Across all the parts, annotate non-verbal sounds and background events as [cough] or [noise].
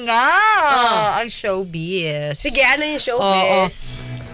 nga Oh. ang showbiz. Sige, ano yung showbiz?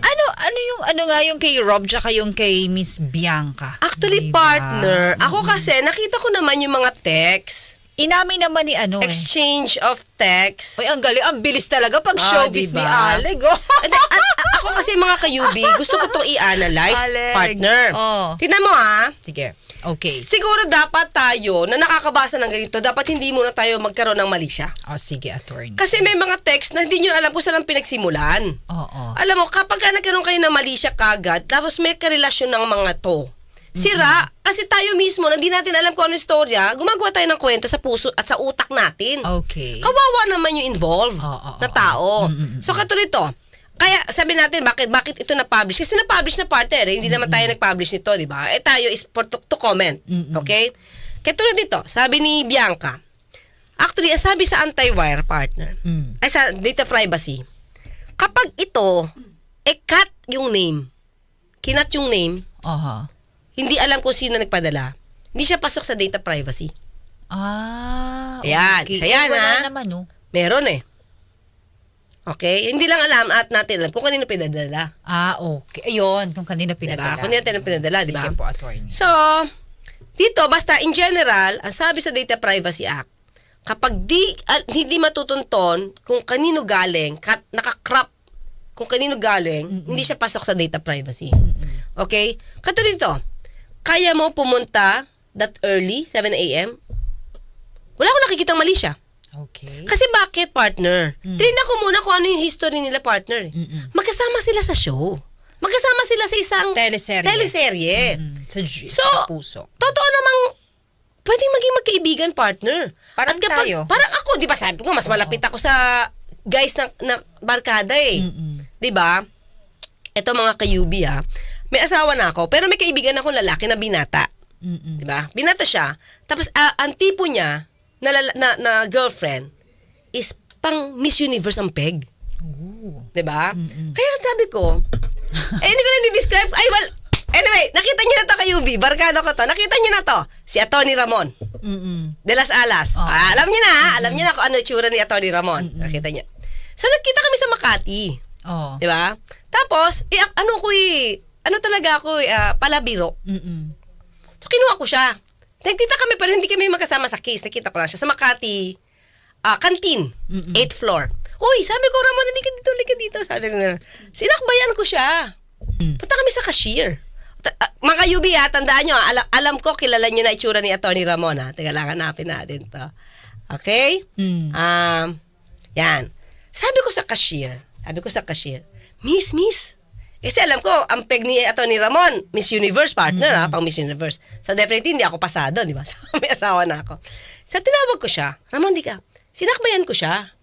Ano ano yung ano nga yung kay Rob tsaka yung kay Miss Bianca? Actually, Diba? partner, ako kasi, nakita ko naman yung mga text, Inamin naman ni ano eh. exchange of text. Uy, ang galing. Ang bilis talaga pag Ah, showbiz diba? ni Aleg. Oh. [laughs] At, at- ako kasi mga kayubi, gusto ko to i-analyze, Aleg. partner. Oh. Tingnan mo ha, Sige. Okay. siguro dapat tayo na nakakabasa ng ganito, dapat hindi muna tayo magkaroon ng mali siya. Oh, sige, attorney. Kasi may mga text na hindi nyo alam kung saan pinagsimulan. Oo. Alam mo, kapag ka nagkaroon kayo ng mali siya kagad, tapos may karelasyon ng mga to, sira. Kasi tayo mismo, na hindi natin alam kung ano yung storya, gumagawa tayo ng kwento sa puso at sa utak natin. Okay. Kawawa naman yung involved Oo, oo, na oo. tao. Mm, mm, mm. So katulad ito, kaya sabi natin bakit bakit ito na-publish? Kasi na-publish na partner, eh. hindi naman tayo nag-publish nito, di ba? Eh tayo is for to, to comment. Mm, mm. Okay? Kaya tulad dito, sabi ni Bianca, actually, sabi sa anti-wire partner, Mm. ay sa data privacy, kapag ito, eh cut yung name, kinat yung name, Aha. hindi alam kung sino nagpadala, hindi siya pasok sa data privacy. Ah. Ayan, okay. isa yan, wala ha? naman, no? Meron eh. Okay? Hindi lang alam at natin alam kung kanino pinadala. Ah, okay. Ayun, kung kanina Diba? pinadala. Kung kanino pinadala, di ba? Sige po, attorney. So, dito, basta in general, ang sabi sa Data Privacy Act, kapag di, ah, hindi matutunton kung kanino galing, kat, nakakrap kung kanino galing, hindi siya pasok sa data privacy. Okay? Katulad dito, kaya mo pumunta that early, 7 a.m., wala akong nakikitang mali siya. Okay. Kasi bakit, partner? Mm. Tinignan ko muna kung ano yung history nila, partner. Mm-mm. Magkasama sila sa show. Magkasama sila sa isang Teleserye. teleserye. Mm, sa, So, sa puso. Totoo namang pwedeng maging magkaibigan, partner. Parang tayo. Parang ako, di ba sabi ko, mas malapit ako sa guys na, na barkada eh. Di ba? Ito mga kayubi ha. May asawa na ako, pero may kaibigan akong lalaki na binata. Di ba? Binata siya. Tapos ah, ang tipo niya na, na, na girlfriend is pang Miss Universe ang peg. Ooh. 'Di ba? Mm-mm. Kaya sabi ko, eh hindi ko na di-describe. Ay, well, anyway, nakita niyo na to kayubi. Barkada ko to. Nakita niyo na to. Si Atty. Ramon. Mm-mm. De Las Alas. Oh. Ah, alam niyo na, ha? alam niyo na kung ano itsura ni Atty. Ramon. Nakita niyo. So, nagkita kami sa Makati. Oh. Di ba? Tapos, eh, ano ko eh, ano talaga ako eh, ah, palabiro. Mm-mm. So, kinuha ko siya. Nagkita kami pero hindi kami magkasama sa case. Nakita ko lang siya sa Makati ah, canteen, Mm-mm. 8th floor. Uy, sabi ko, Ramon, hindi ka dito, hindi ka dito. Sabi ko nga, sinakbayan ko siya. Mm. Punta kami sa cashier. Ta- ah, mga yubi ha, tandaan nyo, alam, alam ko, kilala nyo na itsura ni Atty. Ramon ha. Teka lang, hanapin natin to. Okay? Mm. Um, yan. Sabi ko sa cashier, sabi ko sa cashier, Miss, Miss, kasi alam ko, ang peg ni Atty. Ramon, Miss Universe partner ha, pang Miss Universe. So definitely hindi ako pasado, di ba? [laughs] So, may asawa na ako. Sa tinawag ko siya, Ramon, di ka, sinakbayan ko siya.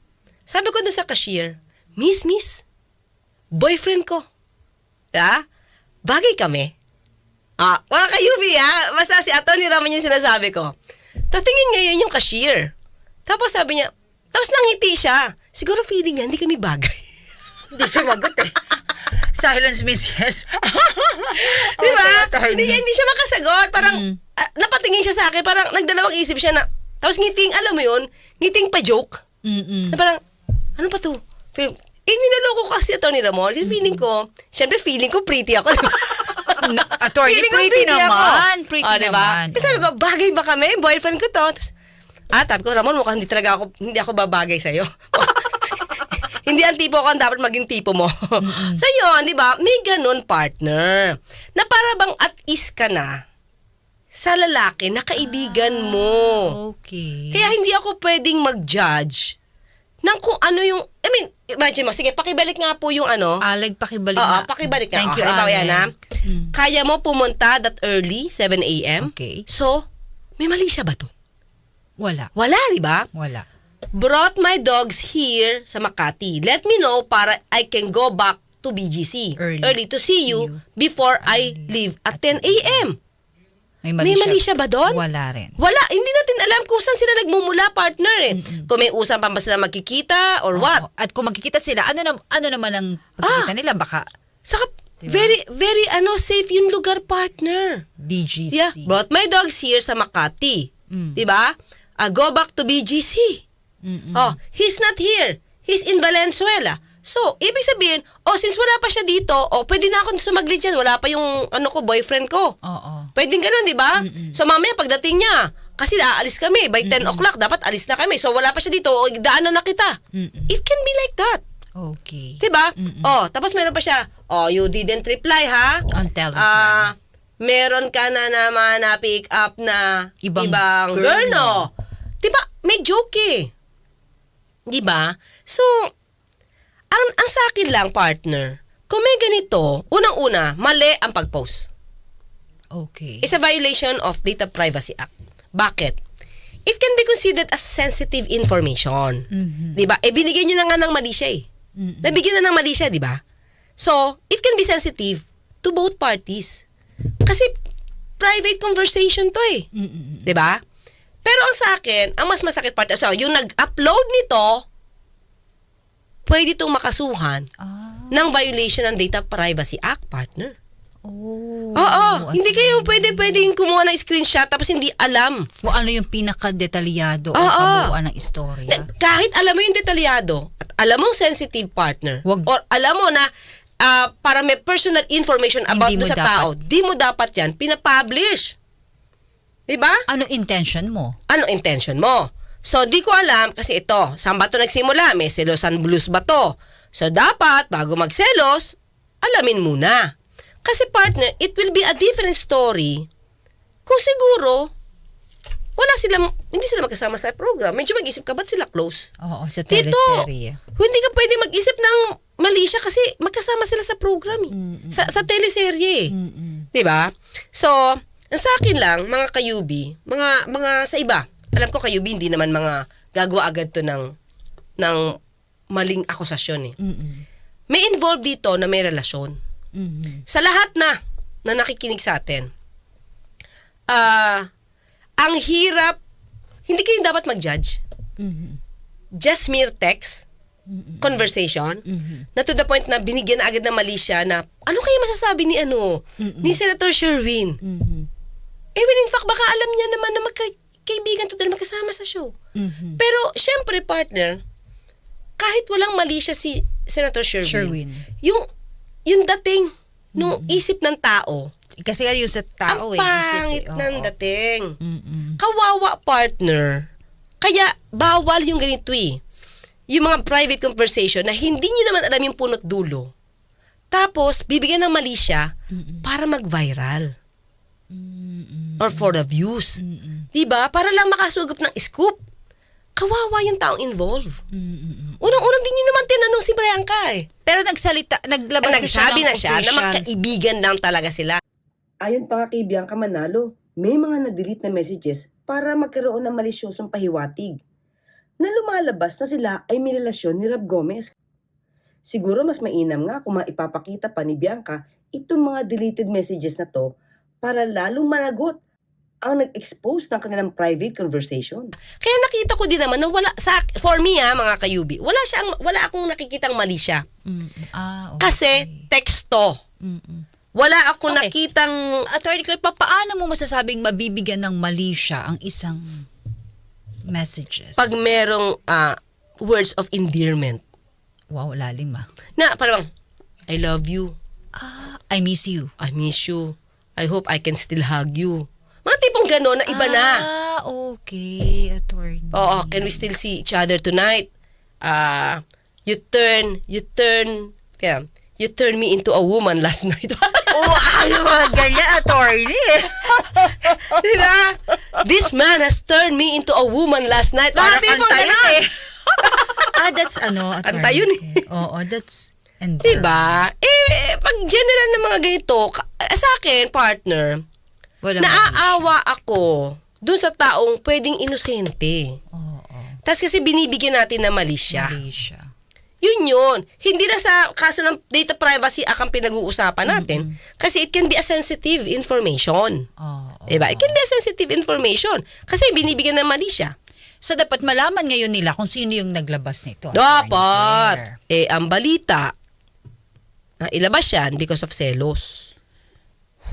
Sabi ko doon sa cashier, Miss, Miss, boyfriend ko. Ha? Bagay kami. Ah, mga kayubi ha, basta si Atty. Ramon yung sinasabi ko. Tapos tingin ngayon yung cashier. Tapos sabi niya, tapos nangiti siya. Siguro feeling niya, hindi kami bagay. [laughs] Hindi sumagot eh. Silence means yes. [laughs] Di ba? Okay, Hindi, hindi siya makasagot. Parang, Mm. ah, napatingin siya sa akin, parang nagdalawang isip siya na, tapos ngiting, alam mo yun, ngiting pa joke. Mm-mm. Na parang, ano pa to? Feeling, eh, niloloko ko kasi ito ni Ramon. Kasi feeling ko, syempre feeling ko pretty ako. [laughs] Na- attorney, Feeling ko pretty naman. Pretty oh, diba? naman. Kasi sabi ko, bagay ba kami? Boyfriend ko to. Tapos, ah, sabi ko, Ramon, mukhang hindi talaga ako, hindi ako babagay sa'yo. [laughs] hindi ang tipo ko ang dapat maging tipo mo. [laughs] so yun, di ba? May ganun partner. Na para bang at is ka na sa lalaki na kaibigan mo. Okay. Kaya hindi ako pwedeng mag-judge ng kung ano yung, I mean, imagine mo, sige, pakibalik nga po yung ano. Aleg, pakibalik Oo, na. pakibalik ka. Thank Oh, you, halimbawa yan, ha? Aleg. Mm. Kaya mo pumunta that early, 7 a.m. Okay. So, may mali siya ba to? Wala. Wala, di ba? Wala. Brought my dogs here sa Makati. Let me know para I can go back to BGC Early. to see you you. before I leave at 10 a.m. May May mali siya ba doon? Wala rin. Wala, hindi natin alam kung saan sila nagmumula, partner eh. Kung may usapan pa sila magkikita or what. Oo. At kung magkikita sila, ano, na, ano naman ang pagkikita Ah! nila? Baka Saka, Diba? very, very, ano, safe yung lugar, partner. BGC. Yeah, brought my dogs here sa Makati. Mm. 'Di ba? Ah, go back to BGC. Mm-mm. Oh, he's not here. He's in Valenzuela. So, ibig sabihin, oh, since wala pa siya dito, oh, pwede na ako sumaglit dyan. Wala pa yung, ano ko, boyfriend ko. Oo. Pwedeng ganun, di ba? So, mamaya pagdating niya, kasi aalis kami, by 10 o'clock, dapat alis na kami. So, wala pa siya dito, oh, daanan na kita. Mm-mm. It can be like that. Okay. Diba? Oh, tapos meron pa siya, oh, you didn't reply, ha? On Telegram. Ah, meron ka na naman na pick up na Ibang ibang, girl, girl, no? Diba? May joke eh. Diba? So, ang, ang sa akin lang, partner, kung may ganito, unang-una, mali ang pag-post. okay. It's a violation of Data Privacy Act. Bakit? It can be considered as sensitive information. Mhm. 'Di ba? Eh binigyan niyo na nga ng mali siya eh. Mm-mm. Nabigyan na ng mali siya, 'di ba? So, it can be sensitive to both parties. Kasi private conversation 'to eh. Mm-mm. 'Di ba? Pero ang sa akin, ang mas masakit part, so yung nag-upload nito, pwede itong makasuhan Ah. ng violation ng Data Privacy Act, partner. Oh. Oo, at hindi kayo pwede pwedeng kumuha ng screenshot tapos hindi alam. Kung ano yung pinaka-detalyado o Oo. kabuuan ng istorya. Na- kahit alam mo yung detalyado at alam mong sensitive partner Wag- or alam mo na ah, para may personal information about do mo sa dapat. tao, di mo dapat yan pinapublish. 'Di ba? Ano intention mo? Ano intention mo? So, di ko alam kasi ito, saan ba ito nagsimula? May selosan blues ba to? So, dapat, bago magselos, alamin muna. Kasi partner, it will be a different story kung siguro wala silang, hindi sila magkasama sa program. Medyo mag-isip ka, ba't sila close? Oo, sa Dito, teleserye. hindi ka pwede mag-isip ng mali siya kasi magkasama sila sa program eh. Mm-mm. Sa, sa teleserye eh. Mm-mm. 'Di ba? So, sa akin lang, mga kayubi, mga mga sa iba, alam ko kayubi hindi naman mga gagawa agad to ng ng maling akusasyon eh. Mm-mm. May involved dito na may relasyon. Mhm. Sa lahat na na nakikinig sa atin. Ah, ang hirap hindi kayo dapat mag-judge. Mhm. Just mere text, conversation, Mhm. na to the point na binigyan na agad ng mali siya na ano kaya masasabi ni ano, Mm-mm. ni Senator Sherwin? Mhm. Eh, when in fact, baka alam niya naman na magkaibigan to dahil magkasama sa show. Mhm. Pero, syempre, partner, kahit walang mali siya si Senator Sherwin, Sherwin. yung, yung dating nung isip ng tao, Kasi nga yung sa tao ang eh. pangit isip eh. ng dating. Mm-mm. Kawawa, partner. Kaya, bawal yung ganito eh. Yung mga private conversation na hindi niyo naman alam yung punot dulo. Tapos, bibigyan ng mali siya Mm-mm. para mag-viral. Mm-mm. Or for the views. Mm-mm. Diba? Para lang makasugap ng scoop. Kawawa yung taong involved. Mm-mm. Unang-unang din yun naman tinanong si Priyanka eh. Pero nagsalita, naglabas na siya Nagsabi ng na siya na magkaibigan lang talaga sila. Ayon pa nga kay Bianca Manalo, may mga na-delete na messages para magkaroon ng malisyosong pahiwatig na lumalabas na sila ay may relasyon ni Rob Gomez. Siguro mas mainam nga kung maipapakita pa ni Bianca itong mga deleted messages na to para lalong managot ang nag-expose ng kanilang private conversation. Kaya nakita ko din naman na wala, sa, for me ha, mga kayubi, wala siyang, wala akong nakikitang mali siya. Mm-mm. Ah, okay. Kasi teksto. Mm-mm. Wala akong Okay. nakitang Attorney Claire, pa, paano mo masasabing mabibigyan ng mali siya ang isang messages? pag merong ah, words of endearment. wow, lalim ah. Na parang, I love you. Ah, I miss you. I miss you. I hope I can still hug you. Mga tipong gano'n na iba na. Ah, okay, attorney. Oo, can we still see each other tonight? Ah, you turn, you turn, kaya, you turn me into a woman last night. [laughs] Oh, ano mga ganyan, attorney. [laughs] Di ba? This man has turned me into a woman last night. Mga tipong gano'n. eh. ah, that's ano, attorney. Kanta yun eh. Oo, that's... And Di ba? Eh, pag general na mga ganito, eh, sa akin, partner, Wala naaawa ako dun sa taong pwedeng inosente. Oo, oo. Tapos kasi binibigyan natin na mali siya. Siya. Yun yun. Hindi na sa kaso ng data privacy act ang pinag-uusapan natin. Kasi it can be a sensitive information. Oo. Diba? It can be a sensitive information. Kasi binibigyan ng mali siya. So, dapat malaman ngayon nila kung sino yung naglabas nito. Dapat. Eh, ang balita, na ilabas yan because of selos.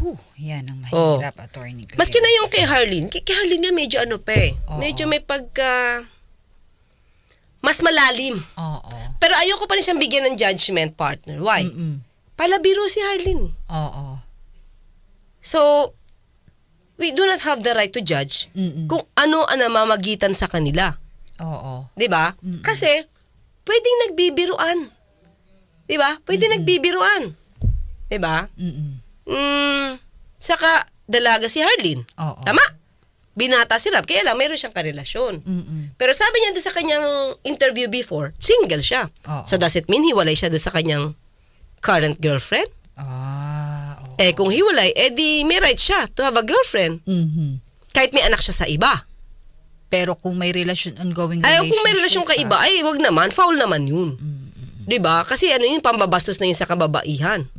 Whew, yan ang Oh. mahirap, attorney Claire. Maski na yung kay Harleen, kay, kay Harleen nga medyo ano pa eh. Oo. Medyo may pagka... mas malalim. Oo. Pero ayoko pa rin siyang bigyan ng judgment partner. Why? Mm-mm. Palabiro si Harleen. Oo. So, we do not have the right to judge Mm-mm. kung ano ang namamagitan sa kanila. Oo. 'Di ba? Kasi pwedeng nagbibiruan. 'Di ba? Pwedeng nagbibiruan. 'Di ba? Mm-mm. Mm, saka dalaga si Harleen. Oo. Tama? Binata si Rob, kaya lang meron siyang karelasyon. Mm-mm. Pero sabi niya doon sa kanyang interview before, single siya. Oo. So does it mean hiwalay siya doon sa kanyang current girlfriend? Ah, oo. Eh kung hiwalay, eh di may right siya to have a girlfriend. Mhm. Kahit may anak siya sa iba. Pero kung may relasyon, ongoing Ay, relationship. kung may relasyon ka iba, ay wag naman, foul naman yun. 'Di ba? Kasi ano yun, pambabastos na yun sa kababaihan.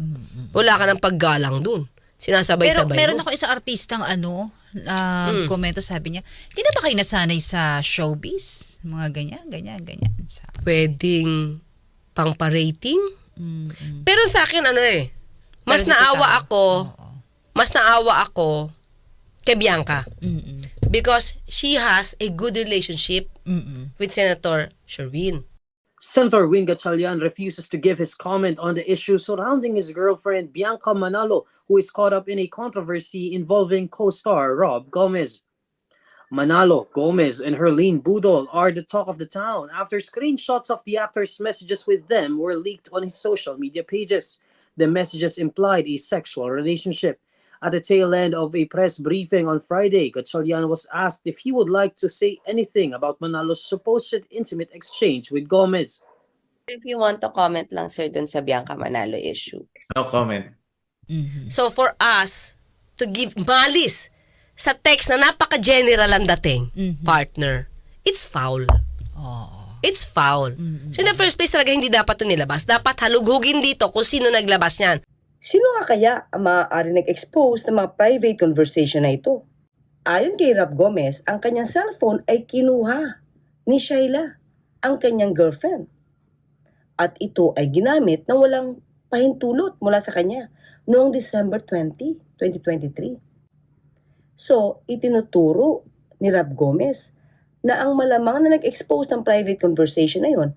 Wala ka ng paggalang dun. Pero Sinasabay-sabay meron mo. ako isang artistang ano, uh, Hmm. komento sabi niya, di na ba kayo nasanay sa showbiz? Mga ganyan, ganyan, ganyan. Sabi. Pwedeng pang pa-rating. Mm-mm. Pero sa akin, ano eh, mas Pero naawa tayo. ako, Oo. mas naawa ako kay Bianca. Mm-mm. Because she has a good relationship Mm-mm. with Senator Sherwin. Senator Win Gatchalian refuses to give his comment on the issue surrounding his girlfriend Bianca Manalo, who is caught up in a controversy involving co-star Rob Gomez. Manalo, Gomez, and Herlene Budol are the talk of the town after screenshots of the actor's messages with them were leaked on his social media pages. The messages implied a sexual relationship. At the tail end of a press briefing on Friday, Gatchalian was asked if he would like to say anything about Manalo's supposed intimate exchange with Gomez. If you want to comment lang, sir, dun sa Bianca Manalo issue. No comment. Mhm. So for us to give malis sa text na napaka-general ang dating, Mhm. partner, it's foul. Oo. It's foul. Mhm. So in the first place talaga hindi dapat to nilabas. Dapat halughugin dito kung sino naglabas niyan. Sino nga kaya ang maaari nag-expose ng mga private conversation na ito? Ayon kay Rob Gomez, ang kanyang cellphone ay kinuha ni Shaila, ang kanyang girlfriend. At ito ay ginamit na walang pahintulot mula sa kanya noong December 20, 2023. So, itinuturo ni Rob Gomez na ang malamang na nag-expose ng private conversation na yon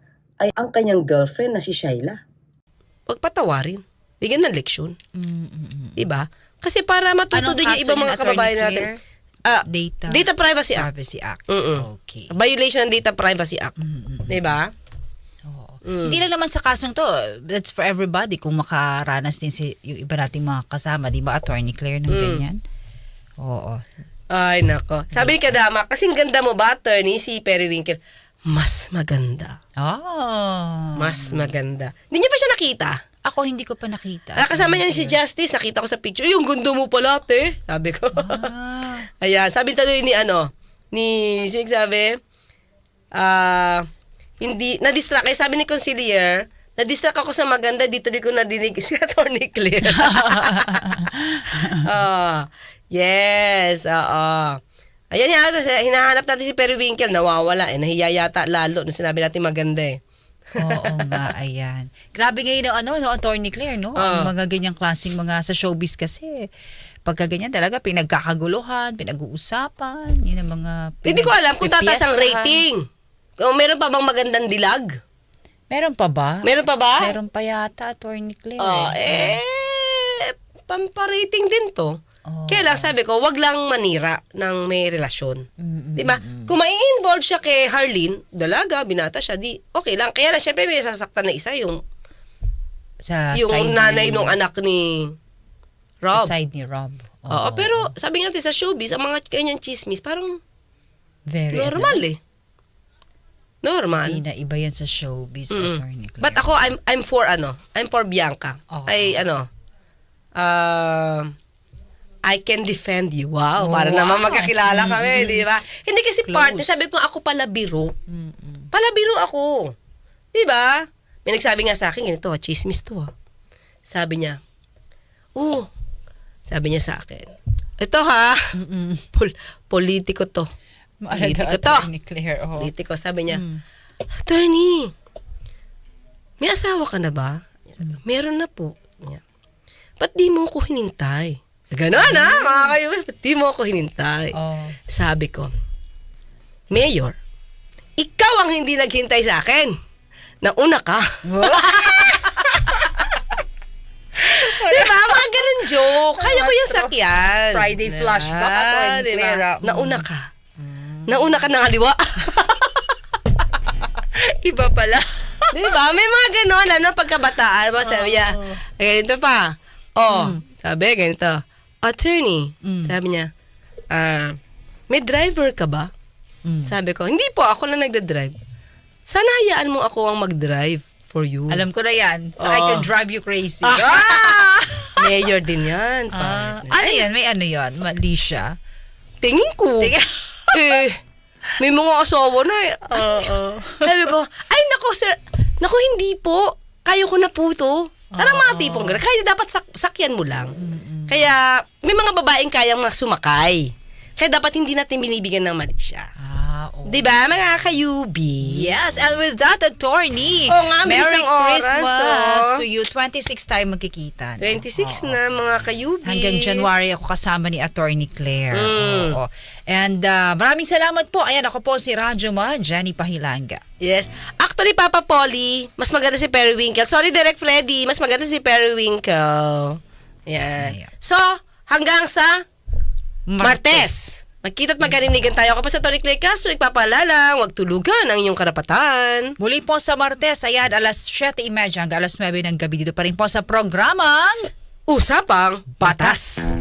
ay ang kanyang girlfriend na si Shaila. Pagpatawarin. Bigyan ng leksyon. Mm-mm. Diba? Kasi para matuto Anong din yung kaso ibang yun, mga Attorney kababayan natin. Claire? Ah, Data, Data Privacy Act. Privacy Act. Mm-mm. Okay. Violation ng Data Privacy Act. Mm-mm. Diba? Oo. Mm. Hindi lang naman sa kasong to, that's for everybody kung makaranas din si yung iba nating mga kasama, di ba, Attorney Claire ng Mm. ganyan? Oo. Ay, nako. Sabi ni Kadama, kasing ganda mo ba, attorney, si Periwinkle? Mas maganda. Oh. Mas maganda. Hindi niya pa siya nakita. Ako hindi ko pa nakita. Ah, kasama niya si Justice, nakita ko sa picture. Yung gundo mo pala, te. Sabi ko. Ah. [laughs] Ayan, sabi tuloy ni ano, ni, sino sabi? Ah, hindi, na-distract. Eh, sabi ni Concilier, na-distract ako sa maganda, dito di ko nadinig si [laughs] Attorney Claire. [laughs] Ah, yes, oo. Ayan yan, hinahanap natin si Periwinkle, nawawala eh, nahiya yata lalo nung sinabi natin maganda eh. Oo nga, ayan. Grabe ngayon ang ano, no, Attorney Claire, no? Ah. Ang mga ganyang klaseng mga sa showbiz kasi. Pagka ganyan talaga, pinagkakaguluhan, pinag-uusapan, yun ang mga... Hindi ko alam kung tataas ang pipiestahan. rating. Kung meron pa bang magandang dilag? Meron pa ba? Meron pa ba? Meron pa yata, Attorney Claire. Oh, eh, pamparating din to. Oo. Kaya lang sabi ko, wag lang manira ng may relasyon. Mm-mm. Di ba? Kung may involve siya kay Harleen, dalaga, binata siya, di okay lang. Kaya lang, syempre may sasaktan na isa yung, Sa yung side nanay ni, nung anak ni Rob. Sa side ni Rob. Oo, pero sabi nga natin sa showbiz, ang mga kanyang chismis, parang Very normal ano, eh. Normal. Hindi na iba yan sa showbiz, Mm. Attorney Claire. But ako, I'm, I'm for ano, I'm for Bianca. Oo. Ay, ano, um, I can defend you. Wow, Oh, para wow. naman magkakilala kami, di ba? Hindi kasi Close. partner, sabi ko ako pala biro. Mm-mm. Palabiro ako. Di ba? May nagsabi nga sa akin, ganito, chismis to ah. Sabi niya, oh, sabi niya sa akin, ito ha, Mm-mm. [laughs] pol- politiko to. Politiko to. Claire, oh. Politiko, sabi niya, Mm. Attorney, may asawa ka na ba? Sabi, Meron na po. Ba't di mo ako hinintay? Ganon ha, mga kayo. Di mo ako hinintay? Oh. Sabi ko, Mayor, ikaw ang hindi naghintay sa akin. Nauna ka. [laughs] Di ba? Mga ganun joke. Kaya ko yung sakyan. Friday flashback, Atty. di ba? Clara. Nauna ka. Nauna ka ng aliwa. [laughs] Iba pala. Di ba? May mga ganon, lalo na pagkabataan. Mga sabi niya, ganito pa. Oh, sabi, ganito. Attorney, Mm. sabi niya, ah, may driver ka ba? Mm. Sabi ko, hindi po, ako lang nagda-drive. Sana hayaan mo ako ang mag-drive for you. Alam ko na yan. So I Oh. can drive you crazy. Ah. [laughs] Mayor din yan. Ah, partner. ano yan? May ano yan? Mali siya. Tingin ko. Tingin- [laughs] eh, may mga asawa na eh. [laughs] Sabi ko, ay nako sir, nako hindi po. Kaya ko na po to. Parang mga tipong gano'n. Kaya dapat sak- sakyan mo lang. Kaya may mga babaeng kayang sumakay. Kaya dapat hindi natin binibigyan ng mali siya. Ah, oh. Di ba, mga kayubi? Yes, and with that, attorney, Oo nga, Merry ng oras, Christmas oh. to you. 26 tayo magkikita. no? 26 Oo. na, mga kayubi. Hanggang January ako kasama ni Attorney Claire. Mm. Oo. And uh, maraming salamat po. Ayan, ako po si Radyo Ma, Jenny Pahilanga. Yes. Actually, Papa Polly, mas maganda si Periwinkle. Sorry, Derek Freddy, mas maganda si Periwinkle. Yan. So, hanggang sa Martes. Magkita't magkarinigan tayo. Ako pa sa Tori Clay Castro, ipapalala, huwag tulugan ang inyong karapatan. Muli po sa Martes, ayan, alas 7.30 hanggang alas 9 ng gabi dito pa rin po sa programang Usapang Batas.